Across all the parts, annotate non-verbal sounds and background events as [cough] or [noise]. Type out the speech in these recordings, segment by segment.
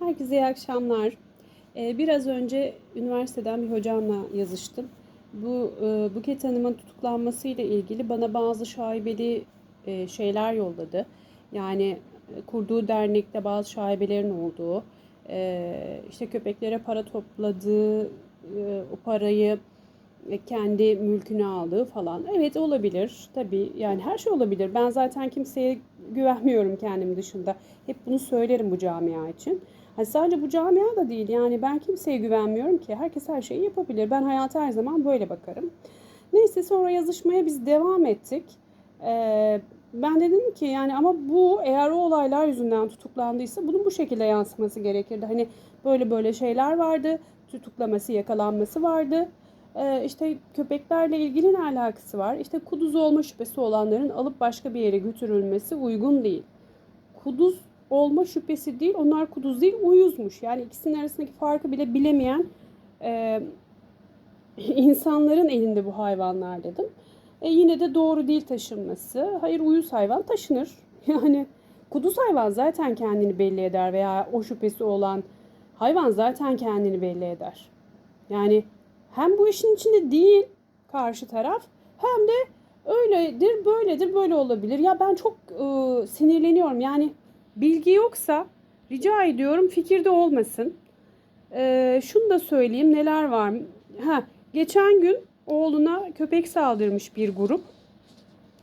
Herkese iyi akşamlar. Ee, biraz önce üniversiteden bir hocamla yazıştım. Bu e, Buket Hanım'ın tutuklanmasıyla ilgili bana bazı şaibeli e, şeyler yolladı. Yani e, kurduğu dernekte bazı şaibelerin olduğu, işte köpeklere para topladığı, o parayı kendi mülküne aldığı falan. Evet olabilir tabii yani her şey olabilir. Ben zaten kimseye güvenmiyorum kendim dışında. Hep bunu söylerim bu camia için. Hani sadece bu camia da değil yani ben kimseye güvenmiyorum ki. Herkes her şeyi yapabilir. Ben hayata her zaman böyle bakarım. Neyse sonra yazışmaya biz devam ettik. Ee, ben dedim ki yani ama bu eğer o olaylar yüzünden tutuklandıysa bunun bu şekilde yansıması gerekirdi. Hani böyle böyle şeyler vardı. Tutuklaması, yakalanması vardı. Ee, işte köpeklerle ilgili ne alakası var? İşte kuduz olma şüphesi olanların alıp başka bir yere götürülmesi uygun değil. Kuduz olma şüphesi değil, onlar kuduz değil, uyuzmuş. Yani ikisinin arasındaki farkı bile bilemeyen e, [laughs] insanların elinde bu hayvanlar dedim. E, yine de doğru değil taşınması. Hayır uyuz hayvan taşınır. [laughs] Yani kuduz hayvan zaten kendini belli eder veya o şüphesi olan hayvan zaten kendini belli eder. Yani hem bu işin içinde değil karşı taraf hem de öyledir, böyledir, böyle olabilir. Ya ben çok e, sinirleniyorum. Yani bilgi yoksa rica ediyorum fikirde olmasın. E, şunu da söyleyeyim neler var. Ha, geçen gün oğluna köpek saldırmış bir grup.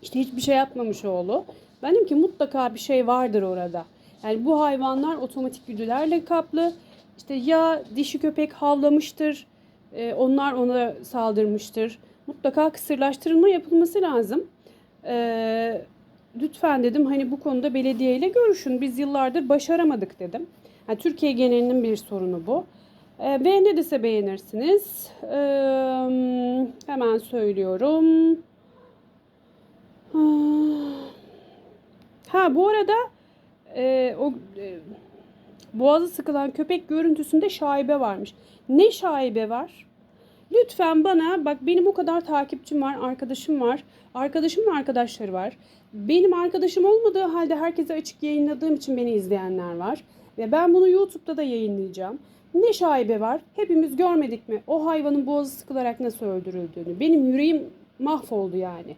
İşte hiçbir şey yapmamış oğlu. Ben dedim ki mutlaka bir şey vardır orada. Yani bu hayvanlar otomatik güdülerle kaplı. İşte ya dişi köpek havlamıştır, e, onlar ona saldırmıştır. Mutlaka kısırlaştırılma yapılması lazım. E, lütfen dedim hani bu konuda belediyeyle görüşün. Biz yıllardır başaramadık dedim. Yani Türkiye genelinin bir sorunu bu. E, beğenirse beğenirsiniz. E, hemen söylüyorum. Ha bu arada e, o e, boğazı sıkılan köpek görüntüsünde şaibe varmış. Ne şaibe var? Lütfen bana bak benim o kadar takipçim var, arkadaşım var. Arkadaşımın arkadaşları var. Benim arkadaşım olmadığı halde herkese açık yayınladığım için beni izleyenler var. Ve ben bunu YouTube'da da yayınlayacağım. Ne şaibe var? Hepimiz görmedik mi? O hayvanın boğazı sıkılarak nasıl öldürüldüğünü. Benim yüreğim mahvoldu yani.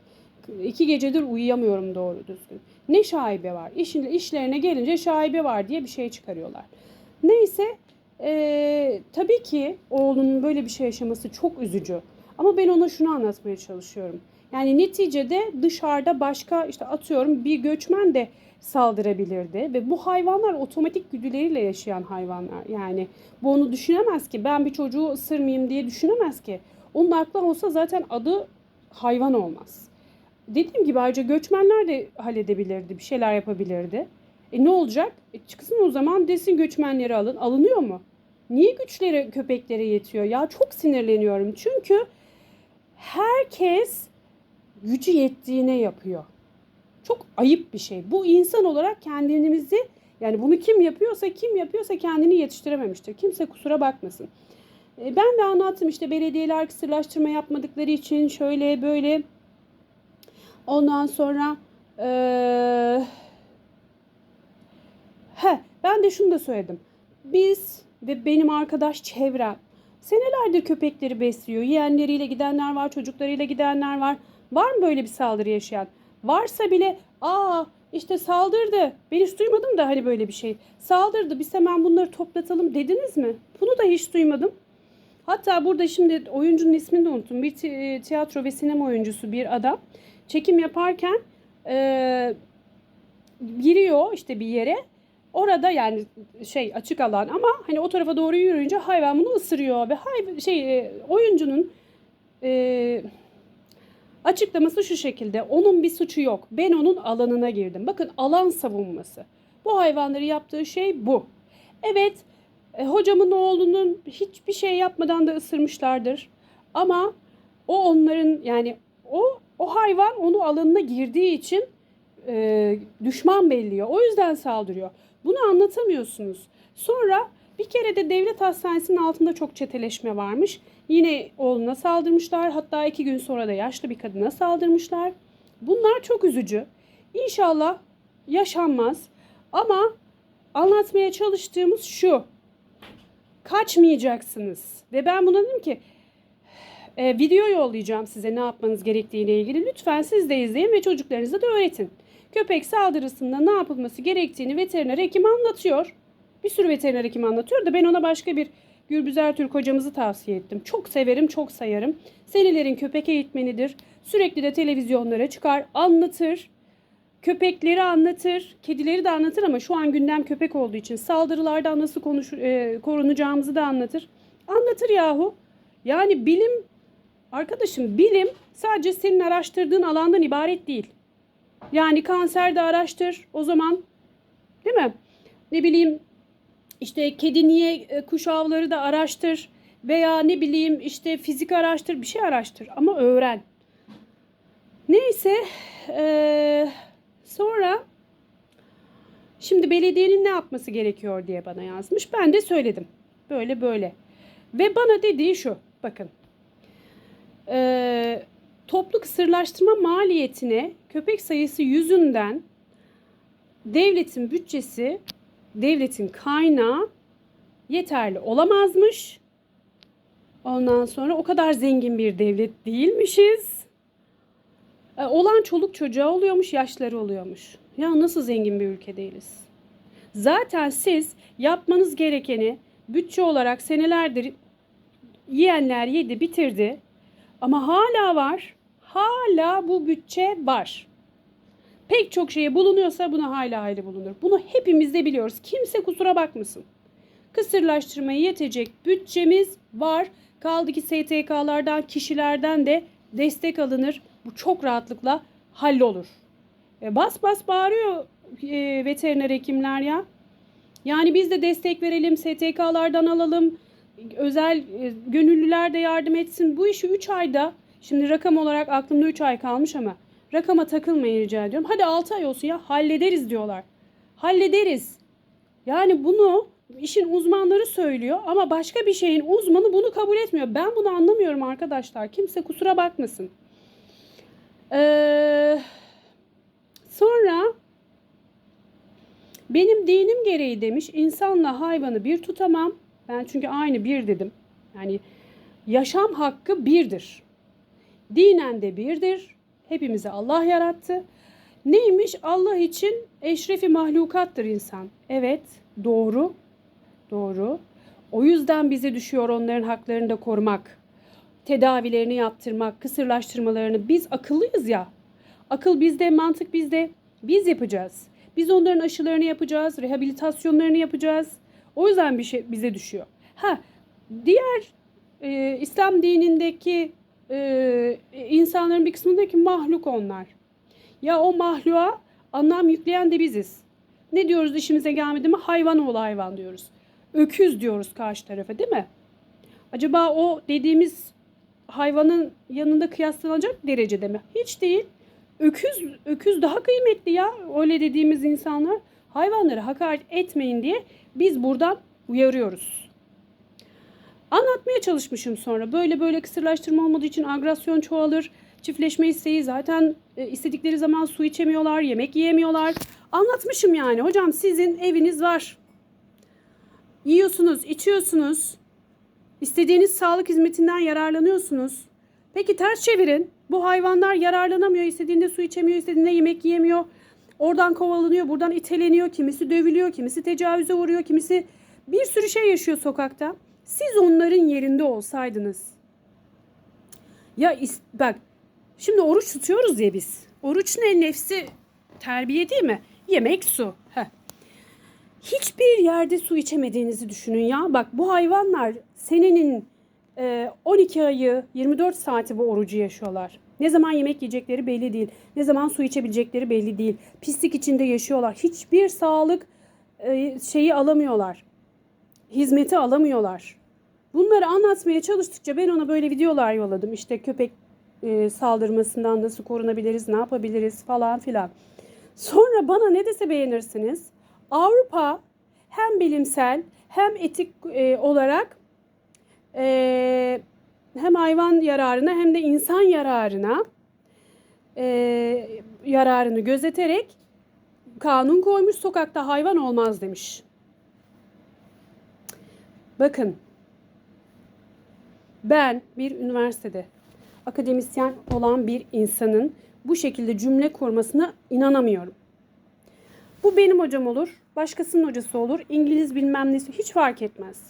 İki gecedir uyuyamıyorum doğru düzgün. Ne şaibe var? İşin, işlerine gelince şaibe var diye bir şey çıkarıyorlar. Neyse ee, tabii ki oğlunun böyle bir şey yaşaması çok üzücü. Ama ben ona şunu anlatmaya çalışıyorum. Yani neticede dışarıda başka işte atıyorum bir göçmen de saldırabilirdi ve bu hayvanlar otomatik güdüleriyle yaşayan hayvanlar. Yani bu onu düşünemez ki ben bir çocuğu ısırmayayım diye düşünemez ki. Onun aklı olsa zaten adı hayvan olmaz. Dediğim gibi ayrıca göçmenler de halledebilirdi, bir şeyler yapabilirdi. E ne olacak? E çıksın o zaman desin göçmenleri alın. Alınıyor mu? Niye güçleri köpeklere yetiyor? Ya çok sinirleniyorum. Çünkü herkes gücü yettiğine yapıyor. Çok ayıp bir şey. Bu insan olarak kendimizi yani bunu kim yapıyorsa kim yapıyorsa kendini yetiştirememiştir. Kimse kusura bakmasın. E ben de anlattım işte belediyeler kısırlaştırma yapmadıkları için şöyle böyle. Ondan sonra eee He, ben de şunu da söyledim. Biz ve benim arkadaş çevrem senelerdir köpekleri besliyor. Yeğenleriyle gidenler var, çocuklarıyla gidenler var. Var mı böyle bir saldırı yaşayan? Varsa bile aa işte saldırdı. Ben hiç duymadım da hani böyle bir şey. Saldırdı biz hemen bunları toplatalım dediniz mi? Bunu da hiç duymadım. Hatta burada şimdi oyuncunun ismini de unuttum. Bir tiyatro ve sinema oyuncusu bir adam. Çekim yaparken e, giriyor işte bir yere Orada yani şey açık alan ama hani o tarafa doğru yürüyünce hayvan bunu ısırıyor ve hay şey e, oyuncunun e, açıklaması şu şekilde. Onun bir suçu yok. Ben onun alanına girdim. Bakın alan savunması. Bu hayvanları yaptığı şey bu. Evet e, hocamın oğlunun hiçbir şey yapmadan da ısırmışlardır. Ama o onların yani o o hayvan onu alanına girdiği için e, düşman belliyor. O yüzden saldırıyor. Bunu anlatamıyorsunuz. Sonra bir kere de devlet hastanesinin altında çok çeteleşme varmış. Yine oğluna saldırmışlar. Hatta iki gün sonra da yaşlı bir kadına saldırmışlar. Bunlar çok üzücü. İnşallah yaşanmaz. Ama anlatmaya çalıştığımız şu. Kaçmayacaksınız. Ve ben buna dedim ki e, video yollayacağım size ne yapmanız gerektiğiyle ilgili. Lütfen siz de izleyin ve çocuklarınıza da öğretin. Köpek saldırısında ne yapılması gerektiğini veteriner hekim anlatıyor. Bir sürü veteriner hekim anlatıyor da ben ona başka bir Gürbüzer Türk hocamızı tavsiye ettim. Çok severim, çok sayarım. Senelerin köpek eğitmenidir. Sürekli de televizyonlara çıkar, anlatır. Köpekleri anlatır, kedileri de anlatır ama şu an gündem köpek olduğu için saldırılardan nasıl konuş, e, korunacağımızı da anlatır. Anlatır yahu. Yani bilim, arkadaşım bilim sadece senin araştırdığın alandan ibaret değil. Yani kanser de araştır o zaman. Değil mi? Ne bileyim işte kedi niye e, kuş avları da araştır veya ne bileyim işte fizik araştır bir şey araştır ama öğren. Neyse eee, sonra şimdi belediyenin ne yapması gerekiyor diye bana yazmış. Ben de söyledim. Böyle böyle. Ve bana dediği şu bakın. Eee toplu kısırlaştırma maliyetine köpek sayısı yüzünden devletin bütçesi, devletin kaynağı yeterli olamazmış. Ondan sonra o kadar zengin bir devlet değilmişiz. E, olan çoluk çocuğa oluyormuş, yaşları oluyormuş. Ya nasıl zengin bir ülke değiliz? Zaten siz yapmanız gerekeni bütçe olarak senelerdir yiyenler yedi, bitirdi. Ama hala var. Hala bu bütçe var. Pek çok şeye bulunuyorsa buna hala hayli bulunur. Bunu hepimiz de biliyoruz. Kimse kusura bakmasın. Kısırlaştırmaya yetecek bütçemiz var. Kaldı ki STK'lardan, kişilerden de destek alınır. Bu çok rahatlıkla hallolur. E, bas bas bağırıyor e, veteriner hekimler ya. Yani biz de destek verelim, STK'lardan alalım. Özel e, gönüllüler de yardım etsin. Bu işi 3 ayda, şimdi rakam olarak aklımda 3 ay kalmış ama rakama takılmayın rica ediyorum. Hadi 6 ay olsun ya hallederiz diyorlar. Hallederiz. Yani bunu işin uzmanları söylüyor ama başka bir şeyin uzmanı bunu kabul etmiyor. Ben bunu anlamıyorum arkadaşlar. Kimse kusura bakmasın. Ee, sonra benim dinim gereği demiş insanla hayvanı bir tutamam. Ben çünkü aynı bir dedim. Yani yaşam hakkı birdir. Dinen de birdir. Hepimizi Allah yarattı. Neymiş? Allah için eşrefi mahlukattır insan. Evet, doğru. Doğru. O yüzden bize düşüyor onların haklarını da korumak. Tedavilerini yaptırmak, kısırlaştırmalarını. Biz akıllıyız ya. Akıl bizde, mantık bizde. Biz yapacağız. Biz onların aşılarını yapacağız, rehabilitasyonlarını yapacağız. O yüzden bir şey bize düşüyor. Ha, diğer e, İslam dinindeki e, insanların bir kısmındaki mahluk onlar. Ya o mahluğa anlam yükleyen de biziz. Ne diyoruz işimize gelmedi mi? Hayvan oğlu hayvan diyoruz. Öküz diyoruz karşı tarafa değil mi? Acaba o dediğimiz hayvanın yanında kıyaslanacak derecede mi? Hiç değil. Öküz öküz daha kıymetli ya. Öyle dediğimiz insanlar hayvanlara hakaret etmeyin diye biz buradan uyarıyoruz. Anlatmaya çalışmışım sonra. Böyle böyle kısırlaştırma olmadığı için agresyon çoğalır. Çiftleşme isteği zaten e, istedikleri zaman su içemiyorlar, yemek yiyemiyorlar. Anlatmışım yani. Hocam sizin eviniz var. Yiyorsunuz, içiyorsunuz. İstediğiniz sağlık hizmetinden yararlanıyorsunuz. Peki ters çevirin. Bu hayvanlar yararlanamıyor. İstediğinde su içemiyor, istediğinde yemek yiyemiyor. Oradan kovalanıyor, buradan iteleniyor. Kimisi dövülüyor, kimisi tecavüze uğruyor, kimisi bir sürü şey yaşıyor sokakta. Siz onların yerinde olsaydınız. Ya bak şimdi oruç tutuyoruz ya biz. Oruç ne? Nefsi terbiye değil mi? Yemek, su. Heh. Hiçbir yerde su içemediğinizi düşünün ya. Bak bu hayvanlar senenin e, 12 ayı 24 saati bu orucu yaşıyorlar. Ne zaman yemek yiyecekleri belli değil. Ne zaman su içebilecekleri belli değil. Pislik içinde yaşıyorlar. Hiçbir sağlık e, şeyi alamıyorlar. Hizmeti alamıyorlar. Bunları anlatmaya çalıştıkça ben ona böyle videolar yolladım. İşte köpek e, saldırmasından nasıl korunabiliriz, ne yapabiliriz falan filan. Sonra bana ne dese beğenirsiniz. Avrupa hem bilimsel hem etik e, olarak e, hem hayvan yararına hem de insan yararına e, yararını gözeterek kanun koymuş sokakta hayvan olmaz demiş. Bakın. Ben bir üniversitede akademisyen olan bir insanın bu şekilde cümle kurmasına inanamıyorum. Bu benim hocam olur, başkasının hocası olur, İngiliz bilmem nesi hiç fark etmez.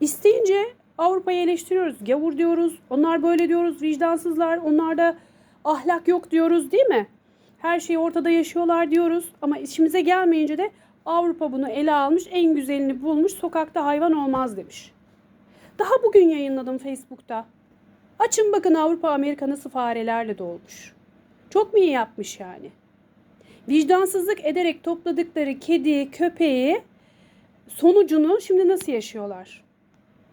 İsteyince Avrupa'yı eleştiriyoruz. Gavur diyoruz. Onlar böyle diyoruz. Vicdansızlar. Onlarda ahlak yok diyoruz değil mi? Her şeyi ortada yaşıyorlar diyoruz. Ama işimize gelmeyince de Avrupa bunu ele almış. En güzelini bulmuş. Sokakta hayvan olmaz demiş. Daha bugün yayınladım Facebook'ta. Açın bakın Avrupa Amerika nasıl farelerle dolmuş. Çok mu iyi yapmış yani? Vicdansızlık ederek topladıkları kedi, köpeği sonucunu şimdi nasıl yaşıyorlar?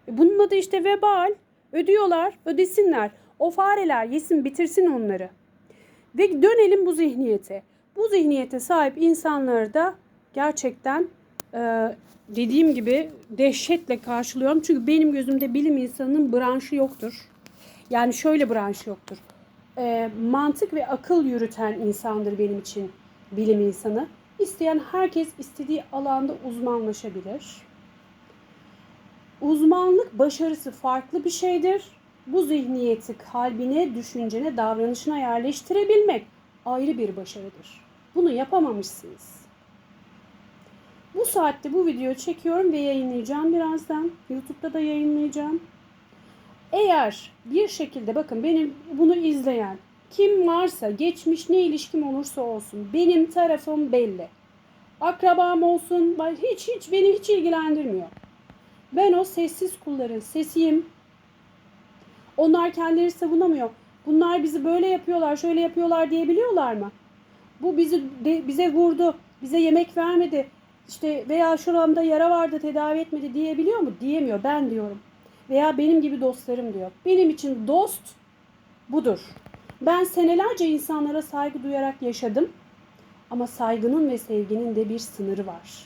E Bunun adı işte vebal. Ödüyorlar, ödesinler. O fareler yesin, bitirsin onları. Ve dönelim bu zihniyete. Bu zihniyete sahip insanları da gerçekten e, dediğim gibi dehşetle karşılıyorum. Çünkü benim gözümde bilim insanının branşı yoktur. Yani şöyle branşı yoktur. E, mantık ve akıl yürüten insandır benim için bilim insanı. İsteyen herkes istediği alanda uzmanlaşabilir. Uzmanlık başarısı farklı bir şeydir. Bu zihniyeti kalbine, düşüncene, davranışına yerleştirebilmek ayrı bir başarıdır. Bunu yapamamışsınız. Bu saatte bu videoyu çekiyorum ve yayınlayacağım birazdan. YouTube'da da yayınlayacağım. Eğer bir şekilde bakın benim bunu izleyen kim varsa geçmiş ne ilişkim olursa olsun benim tarafım belli. Akrabam olsun hiç hiç beni hiç ilgilendirmiyor. Ben o sessiz kulların sesiyim. Onlar kendileri savunamıyor. Bunlar bizi böyle yapıyorlar, şöyle yapıyorlar diyebiliyorlar mı? Bu bizi de, bize vurdu, bize yemek vermedi. İşte veya şuramda yara vardı tedavi etmedi diyebiliyor mu? Diyemiyor. Ben diyorum. Veya benim gibi dostlarım diyor. Benim için dost budur. Ben senelerce insanlara saygı duyarak yaşadım. Ama saygının ve sevginin de bir sınırı var.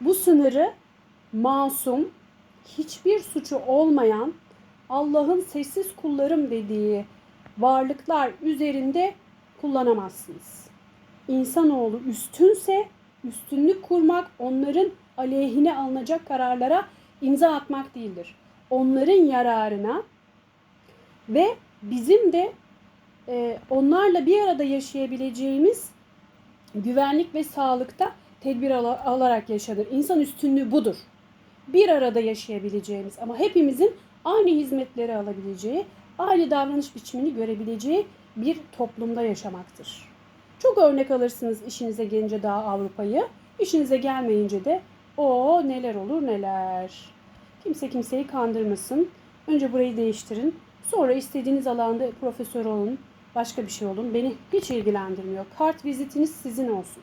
Bu sınırı masum, hiçbir suçu olmayan Allah'ın sessiz kullarım dediği varlıklar üzerinde kullanamazsınız. İnsanoğlu üstünse üstünlük kurmak onların aleyhine alınacak kararlara imza atmak değildir. Onların yararına ve bizim de e, onlarla bir arada yaşayabileceğimiz güvenlik ve sağlıkta tedbir al- alarak yaşanır. İnsan üstünlüğü budur. Bir arada yaşayabileceğimiz ama hepimizin aynı hizmetleri alabileceği, aynı davranış biçimini görebileceği bir toplumda yaşamaktır. Çok örnek alırsınız işinize gelince daha Avrupa'yı, işinize gelmeyince de o neler olur neler. Kimse kimseyi kandırmasın. Önce burayı değiştirin. Sonra istediğiniz alanda profesör olun, başka bir şey olun. Beni hiç ilgilendirmiyor. Kart vizitiniz sizin olsun.